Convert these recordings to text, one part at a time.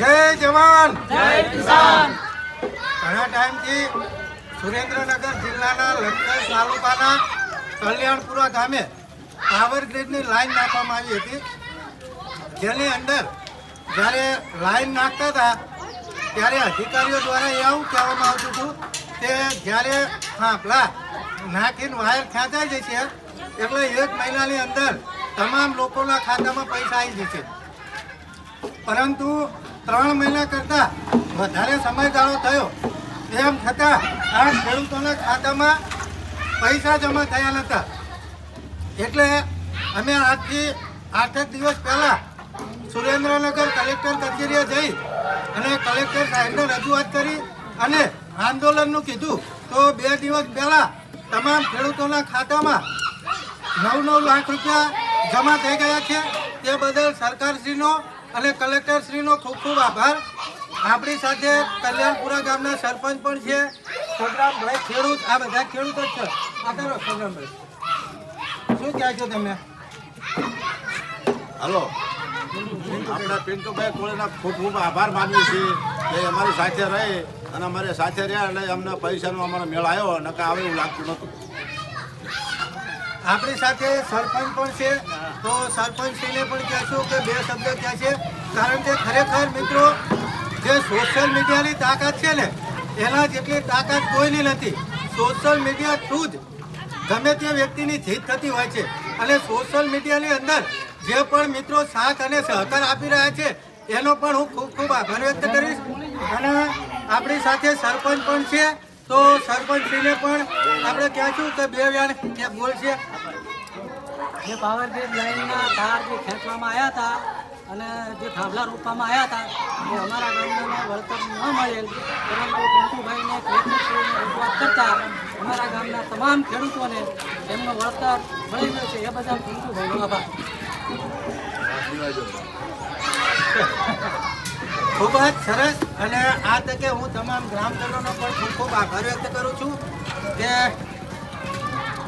જય જવાન! જય કિસાન! ઘણા ટાઈમથી સુરેન્દ્રનગર જિલ્લાના લખતર તાલુકાના કલ્યાણપુરા ગામે પાવર ગ્રીડની લાઈન નાખવામાં આવી હતી. જેની અંદર જ્યારે લાઈન નાખતા હતા ત્યારે અધિકારીઓ દ્વારા એવું કહેવામાં આવતું હતું કે જ્યારે હા પેલા નાખીને વાયર ખેંચાઈ જશે એટલે એક મહિનાની અંદર તમામ લોકોના ખાતામાં પૈસા આવી જશે. પરંતુ ત્રણ મહિના કરતા વધારે સમયગાળો થયો. તેમ છતાં આ ખેડૂતોના ખાતામાં પૈસા જમા થયા નતા. એટલે અમે આજથી આઠ દિવસ પહેલા સુરેન્દ્રનગર કલેક્ટર કચેરીએ જઈ અને કલેક્ટર સાહેબને રજૂઆત કરી અને આંદોલનનું કીધું તો બે દિવસ પહેલા તમામ ખેડૂતોના ખાતામાં નવ નવ લાખ રૂપિયા જમા થઈ ગયા છે. તે બદલ સરકારશ્રીનો અને કલેક્ટરશ્રીનો ખૂબ ખૂબ આભાર. આપણી સાથે કલ્યાણપુરા ગામના સરપંચ પણ છે. છોકરાભાઈ ખેડૂત આ બધા ખેડૂતો જ છે. આ કરો છોકરાભાઈ. શું કહે છો તમે? હલો. આપણા પિન્ટુભાઈ કોળેના ખૂબ ખૂબ આભાર માનીએ છીએ કે અમારી સાથે રહી અને અમારી સાથે રહ્યા એટલે અમને પૈસાનો અમારો મેળ આવ્યો નકા આવે એવું લાગતું નહોતું. આપણી સાથે સરપંચ પણ છે. તો સરપંચશ્રીને પણ કહેશું કે બે શબ્દ કહે છે. કારણ કે ખરેખર મિત્રો, જે સોશિયલ મીડિયાની તાકાત છે ને, એના જેટલી તાકાત કોઈની નથી. સોશિયલ મીડિયા થ્રુ જ ગમે તે વ્યક્તિની જીત થતી હોય છે. અને સોશિયલ મીડિયાની અંદર જે પણ મિત્રો સાથ અને સહકાર આપી રહ્યા છે, એનો પણ હું ખૂબ ખૂબ આભાર વ્યક્ત કરીશ. અને આપણી સાથે સરપંચ પણ છે. તો સરપંચશ્રીને પણ આપણે કહેશું કે બે વ્યાણ બોલશે. જે પાવર ગ્રીડ લાઈનના તાર જે ખેંચવામાં આવ્યા હતા અને જે થાંભલા રોપવામાં આવ્યા હતા, એ અમારા ગામને વળતર ન મળેલ પરંતુ પિન્ટુભાઈને રજૂઆત કરતા અમારા ગામના તમામ ખેડૂતોને એમનો વળતર મળી ગયો છે. એ બદલ પિન્ટુભાઈનો આભાર. ખૂબ જ સરસ અને આ તકે હું તમામ ગ્રામજનોનો પણ ખૂબ ખૂબ આભાર વ્યક્ત કરું છું કે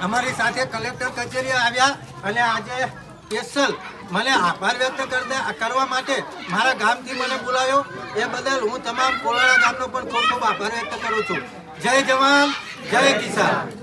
અમારી સાથે કલેક્ટર કચેરી આવ્યા અને આજે સ્પેશિયલ મને આભાર વ્યક્ત કરતા કરવા માટે મારા ગામથી મને બોલાવ્યો. એ બદલ હું તમામ કોલાળા ગામનો પણ ખૂબ ખૂબ આભાર વ્યક્ત કરું છું. જય જવાન, જય કિસાન.